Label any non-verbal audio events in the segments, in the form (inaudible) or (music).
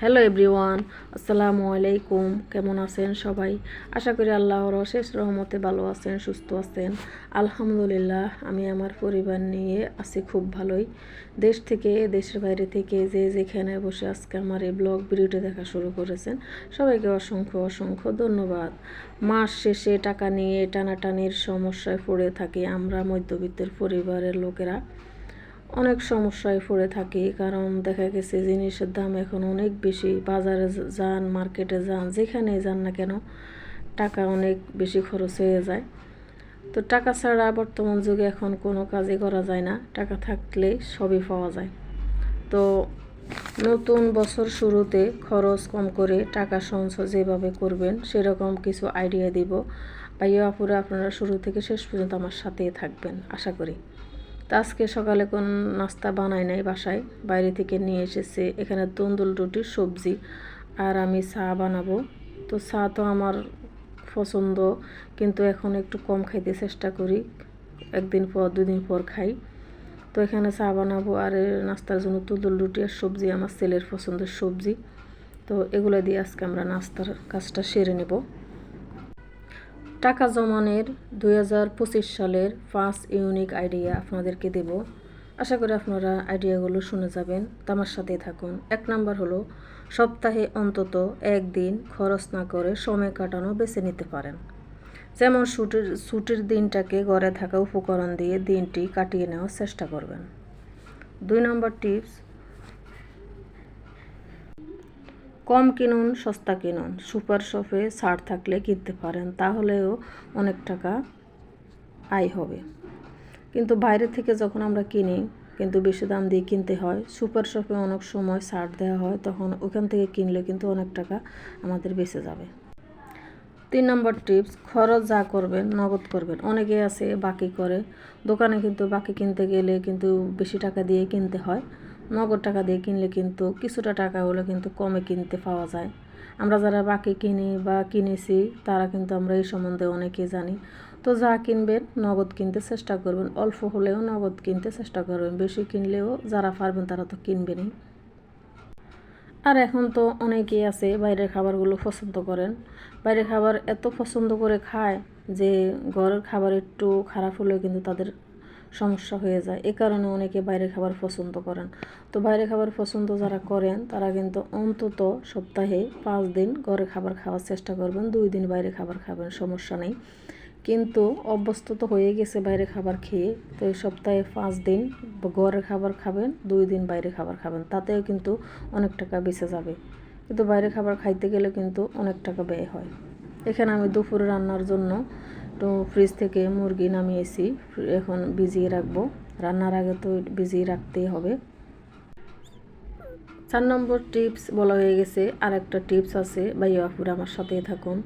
Hello everyone আসসালামু আলাইকুম কেমন আছেন সবাই? আশা করি আল্লাহর অশেষ রহমতে ভালো আছেন, সুস্থ আছেন। আলহামদুলিল্লাহ, আমি আমার পরিবার নিয়ে আছি খুব ভালোই। দেশ থেকে, দেশের বাইরে থেকে যে যেখানে বসে আজকে আমার এই ব্লগ ভিডিওটি দেখা শুরু করেছেন, সবাইকে অসংখ্য অসংখ্য ধন্যবাদ। মাস শেষে টাকা নিয়ে টানাটানির সমস্যায় পড়ে থাকি আমরা মধ্যবিত্তের পরিবারের লোকেরা। অনেক সমস্যায় পড়ে থাকি, কারণ দেখা গেছে জিনিসের দাম এখন অনেক বেশি। বাজারে যান, মার্কেটে যান যেখানে যান না কেন, টাকা অনেক বেশি খরচ হয়ে যায়। তো টাকা ছাড়া বর্তমান যুগে এখন কোনো কাজই করা যায় না। টাকা থাকলে সবই পাওয়া যায়। তো নতুন বছর শুরুতে খরচ কম করে টাকা সঞ্চয় যেভাবে করবেন, সেরকম কিছু আইডিয়া দিব। ভাইয়া, আপুরা, আপনারা শুরু থেকে শেষ পর্যন্ত আমার সাথেই থাকবেন, আশা করি। তা আজকে সকালে কোন নাস্তা বানাই নাই বাসায়। বাইরে থেকে নিয়ে এসেছে এখানে তন্দুল রুটি, সবজি আর আমি চা বানাবো। তো চা তো আমার পছন্দ, কিন্তু এখন একটু কম খাইতে চেষ্টা করি। একদিন পর, দুদিন পর খাই। তো এখানে চা বানাবো আর নাস্তার জন্য তুলতুল রুটি আর সবজি, আমার ছেলের পছন্দের সবজি। তো এগুলো দিয়ে আজকে আমরা নাস্তার কাজটা সেরে নেব। টাকা জমানের দু হাজার পঁচিশ সালের পাঁচ ইউনিক আইডিয়া আপনাদেরকে দেব। আশা করি আপনারা আইডিয়াগুলো শুনে যাবেন। তো আমার সাথেই থাকুন। এক নাম্বার হলো, সপ্তাহে অন্তত একদিন খরচ না করে সময় কাটানো বেছে নিতে পারেন। যেমন ছুটির ছুটির দিনটাকে ঘরে থাকা উপকরণ দিয়ে দিনটি কাটিয়ে নেওয়ার চেষ্টা করবেন। দুই নম্বর টিপস কম কিনুন, সস্তা কিনুন। সুপার শপে ছাড় থাকলে কিনতে পারেন, তাহলেও অনেক টাকা আয় হবে। কিন্তু বাইরে থেকে যখন আমরা কিনি, কিন্তু বেশি দাম দিয়ে কিনতে হয়, সুপার শপে অনেক সময় ছাড় দেওয়া হয়, তখন ওখান থেকে কিনলে কিন্তু অনেক টাকা আমাদের বেঁচে যাবে। তিন নম্বর টিপস, খরচ যা করবেন, নগদ করবেন। অনেকে আছে বাকি করে, দোকানে কিন্তু বাকি কিনতে গেলে কিন্তু বেশি টাকা দিয়ে কিনতে হয়। নগদ টাকা দিয়ে কিনলে কিন্তু কিছুটা টাকা হলে কিন্তু কমে কিনতে পাওয়া যায়। আমরা যারা বাকি কিনি বা কিনেছি, তারা কিন্তু আমরা এই সম্বন্ধে অনেকেই জানি। তো যা কিনবেন, নগদ কিনতে চেষ্টা করবেন। অল্প হলেও নগদ কিনতে চেষ্টা করবেন। বেশি কিনলেও যারা পারবেন, তারা তো কিনবেনই। আর এখন তো অনেকেই আছে, বাইরের খাবারগুলো পছন্দ করেন। বাইরের খাবার এত পছন্দ করে খায় যে ঘরের খাবার একটু খারাপ হলেও কিন্তু তাদের সমস্যা হয়ে যায়। এ কারণে অনেকে বাইরে খাবার পছন্দ করেন। তো বাইরে খাবার পছন্দ যারা করেন, তারা কিন্তু অন্তত সপ্তাহে পাঁচ দিন ঘরে খাবার খাওয়ার চেষ্টা করবেন, দুই দিন বাইরে খাবার খাবেন, সমস্যা নেই। কিন্তু অভ্যস্ত তো হয়ে গেছে বাইরে খাবার খেয়ে, তো এই সপ্তাহে পাঁচ দিন ঘরের খাবার খাবেন, দুই দিন বাইরে খাবার খাবেন, তাতেও কিন্তু অনেক টাকা বেঁচে যাবে। কিন্তু বাইরে খাবার খাইতে গেলে কিন্তু অনেক টাকা ব্যয় হয়। এখানে আমি দুপুরে রান্নার জন্য তো ফ্রিজ থেকে মুরগি নামিয়েছি, এখন ভিজিয়ে রাখব। রান্নার আগে তো ভিজিয়ে রাখতেই হবে। চার নম্বর টিপস বলা হয়ে গেছে আর একটা টিপস আছে, ভাইয়া আপুরা আমার সাথেই থাকুন।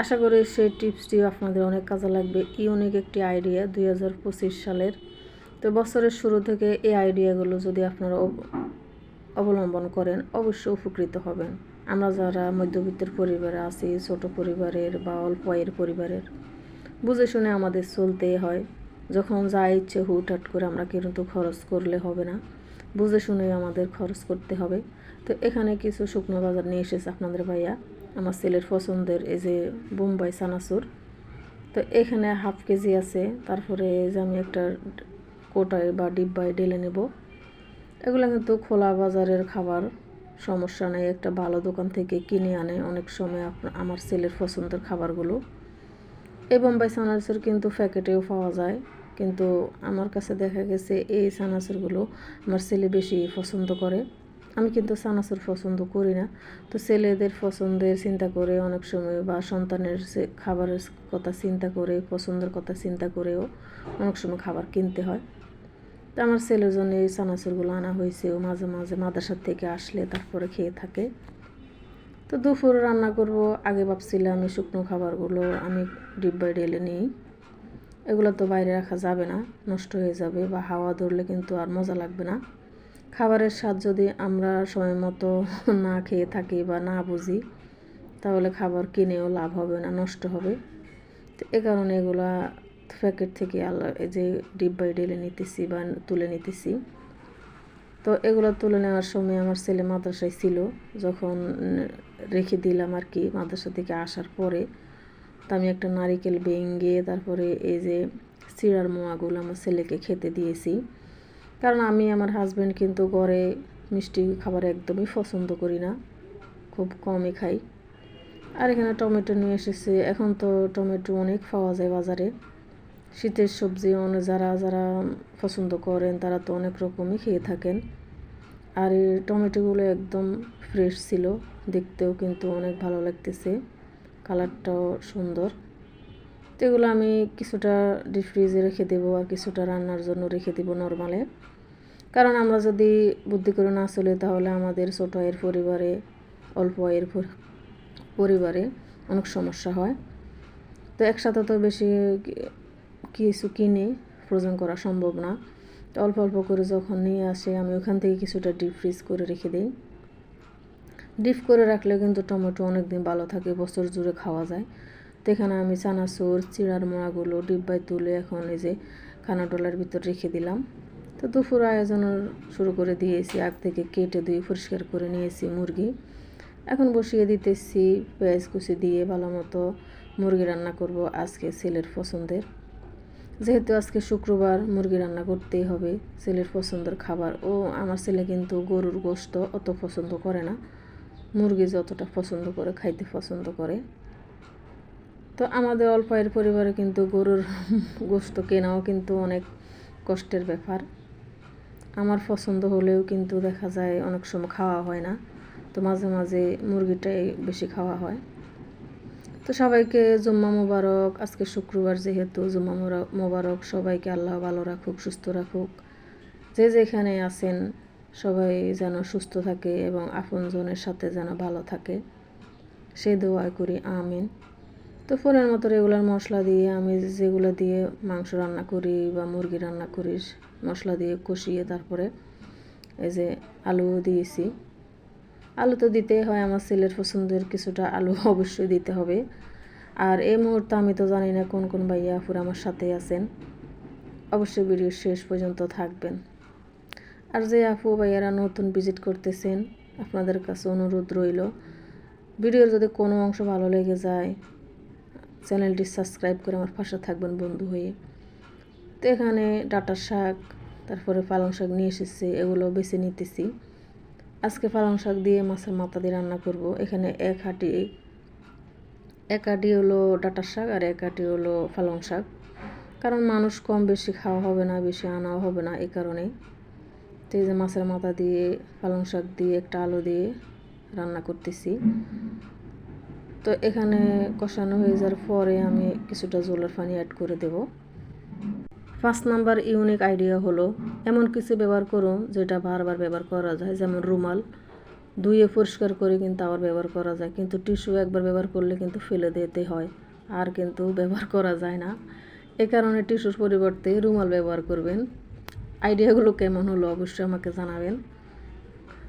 আশা করি সেই টিপসটিও আপনাদের অনেক কাজে লাগবে। ইউনিক একটি আইডিয়া দুই হাজার পঁচিশ সালের। তো বছরের শুরু থেকে এই আইডিয়াগুলো যদি আপনারা অবলম্বন করেন, অবশ্যই উপকৃত হবেন। আমরা যারা মধ্যবিত্তের পরিবারে আছি, ছোট পরিবারের বা অল্প আয়ের পরিবারের বুঝে শুনে আমাদের চলতেই হয়। যখন যা ইচ্ছে হুটহাট করে আমরা কিন্তু খরচ করলে হবে না। বুঝে শুনে আমাদের খরচ করতে হবে। তো এখানে কিছু শুকনো বাজার নিয়ে এসেছে আপনাদের ভাইয়া। আমার ছেলের পছন্দের এই যে বোম্বাই সানাসুর তো এখানে হাফ কেজি আছে। তারপরে যে আমি একটা কোটায় বা ডিব্বায় ঢেলে নেব। এগুলো কিন্তু খোলা বাজারের খাবার। সমস্যা নেই, একটা ভালো দোকান থেকে কিনে আনে। অনেক সময় আমার ছেলের পছন্দের খাবারগুলো। এই বোম্বাই সানাসুর কিন্তু প্যাকেটেও পাওয়া যায়। কিন্তু আমার কাছে দেখা গেছে এই সানাসুরগুলো আমার ছেলে বেশি পছন্দ করে। আমি কিন্তু সানাসুর পছন্দ করি না। তো ছেলেদের পছন্দের চিন্তা করে অনেক সময় বা সন্তানের খাবারের কথা চিন্তা করে, পছন্দের কথা চিন্তা করেও অনেক সময় খাবার কিনতে হয়। তো আমার ছেলের জন্য এই সানাসুরগুলো আনা হয়েছে ও মাঝে মাঝে মাদ্রাসার থেকে আসলে তারপরে খেয়ে থাকে। তো দুপুর রান্না করব, আগে ভাবছিলাম শুকনো খাবারগুলো আমি ডিব্বায় ঢেলে নিই। এগুলো তো বাইরে রাখা যাবে না, নষ্ট হয়ে যাবে বা হাওয়া ধরলে কিন্তু আর মজা লাগবে না। খাবারের স্বাদ যদি আমরা সময় মতো (laughs) না খেয়ে থাকি বা না বুঝি, তাহলে খাবার কিনেও লাভ হবে না, নষ্ট হবে। তো এ কারণে এগুলা প্যাকেট থেকে আল্লাহ এই যে ডিব্বায় ঢেলে নিতেছি বা তুলে নিতেছি। তো এগুলো তুলে নেওয়ার সময় আমার ছেলে মাদ্রাসায় ছিল, যখন রেখে দিলাম আর কি মাদ্রাসা থেকে আসার পরে। তো আমি একটা নারিকেল ভেঙে তারপরে এই যে চিড়ার মোয়াগুলো আমার ছেলেকে খেতে দিয়েছি। কারণ আমি আমার হাজব্যান্ড কিন্তু ঘরে মিষ্টি খাবার একদমই পছন্দ করি না, খুব কমই খাই। আর এখানে টমেটো নিয়ে এসেছে, এখন তো টমেটো অনেক পাওয়া যায় বাজারে। শীতের সবজি অনেক যারা যারা পছন্দ করেন, তারা তো অনেক রকমই খেয়ে থাকেন। আর এই টমেটোগুলো একদম ফ্রেশ ছিল, দেখতেও কিন্তু অনেক ভালো লাগতেছে, কালারটাও সুন্দর। তো এগুলো আমি কিছুটা ডিপ ফ্রিজে রেখে দেবো আর কিছুটা রান্নার জন্য রেখে দেবো নর্মালে কারণ আমরা যদি বুদ্ধি করে না চলি, তাহলে আমাদের ছোট আয়ের পরিবারে, অল্প আয়ের পরিবারে অনেক সমস্যা হয়। তো একসাথে তো বেশি কিছু কিনে ফ্রোজেন করা সম্ভব না। তো অল্প অল্প করে যখন নিয়ে আসে, আমি ওখান থেকে কিছুটা ডিপ ফ্রিজ করে রেখে দিই। ডিপ করে রাখলে কিন্তু টমেটো অনেক দিন ভালো থাকে, বছর জুড়ে খাওয়া যায়। তো এখানে আমি চানাচুর, চিড়ার মোড়াগুলো ডিব্বায় তুলে এখন এই যে খানা ডলার ভিতর রেখে দিলাম। তো দুপুর আয়োজন শুরু করে দিয়েছি, আগ থেকে কেটে দিয়ে পরিষ্কার করে নিয়েছি মুরগি। এখন বসিয়ে দিতেছি, পেঁয়াজ কুচি দিয়ে ভালো মতো মুরগি রান্না করব আজকে ছেলের পছন্দের। যেহেতু আজকে শুক্রবার মুরগি রান্না করতেই হবে, ছেলের পছন্দের খাবার। ও, আমার ছেলে কিন্তু গরুর গোশত অত পছন্দ করে না। মুরগি যতটা পছন্দ করে, খাইতে পছন্দ করে। তো আমাদের অল্পায়ের পরিবারে কিন্তু গরুর গোশত কেনাও কিন্তু অনেক কষ্টের ব্যাপার। আমার পছন্দ হলেও কিন্তু দেখা যায় অনেক সময় খাওয়া হয় না। তো মাঝে মাঝে মুরগিটাই বেশি খাওয়া হয়। তো সবাইকে জুম্মা মোবারক। আজকে শুক্রবার যেহেতু জুম্মা মোবারক, সবাইকে আল্লাহ ভালো রাখুক, সুস্থ রাখুক। যে যেখানে আছেন সবাই যেন সুস্থ থাকে এবং আপনজনের সাথে যেন ভালো থাকে। সেই দোয়া করি, আমিন। তো ফোনের মতো রেগুলার মশলা দিয়ে আমি যেগুলো দিয়ে মাংস রান্না করি বা মুরগি রান্না করি, মশলা দিয়ে কষিয়ে তারপরে এই যে আলু দিয়েছি। আলু তো দিতেই হয়, আমার ছেলের পছন্দের কিছুটা আলু (laughs) অবশ্যই দিতে হবে। আর এই মুহূর্তে আমি তো জানি না কোন কোন ভাইয়া আপুর আমার সাথে আছেন। অবশ্যই ভিডিও শেষ পর্যন্ত থাকবেন। আর যে আপু ভাইয়ারা নতুন ভিজিট করতেছেন, আপনাদের কাছে অনুরোধ রইল, ভিডিওর যদি কোনো অংশ ভালো লেগে যায়, চ্যানেলটি সাবস্ক্রাইব করে আমার পাশে থাকবেন বন্ধু হয়ে। তো এখানে ডাটা শাক, তারপরে পালং শাক নিয়ে এসেছি, এগুলো বেছে নিতেছি। আজকে পালং শাক দিয়ে মাছের মাথা দিয়ে রান্না করব। এখানে এক হাঁটি এক হাঁটি হলো ডাটার শাক আর এক হাঁটি হলো পালং শাক। কারণ মানুষ কম বেশি খাওয়া হবে না, বেশি আনাও হবে না এই কারণে তো এই যে মাছের মাথা দিয়ে, পালং শাক দিয়ে, একটা আলু দিয়ে রান্না করতেছি। তো এখানে কষানো হয়ে যাওয়ার পরে আমি কিছুটা জলের পানি অ্যাড করে দেব। পাঁচ নাম্বার ইউনিক আইডিয়া হলো, এমন কিছু ব্যবহার করুন যেটা বারবার ব্যবহার করা যায়, যেমন রুমাল। ধুয়ে পরিষ্কার করে কিন্তু আবার ব্যবহার করা যায়, কিন্তু টিস্যু একবার ব্যবহার করলে কিন্তু ফেলে দিতে হয়, আর কিন্তু ব্যবহার করা যায় না। এ কারণে টিস্যুর পরিবর্তে রুমাল ব্যবহার করবেন। আইডিয়াগুলো কেমন হলো অবশ্যই আমাকে জানাবেন।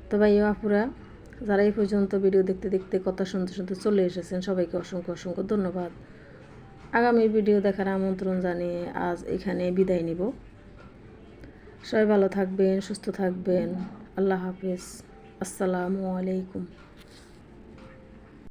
তো ভাই আপুরা, যারা এই পর্যন্ত ভিডিও দেখতে দেখতে কথা শুনতে শুনতে চলে এসেছেন, সবাইকে অসংখ্য অসংখ্য ধন্যবাদ। আগামী ভিডিও দেখার আমন্ত্রণ জানিয়ে আজ এখানে বিদায় নিব। সবাই ভালো থাকবেন, সুস্থ থাকবেন। আল্লাহ হাফিজ। আসসালামু আলাইকুম।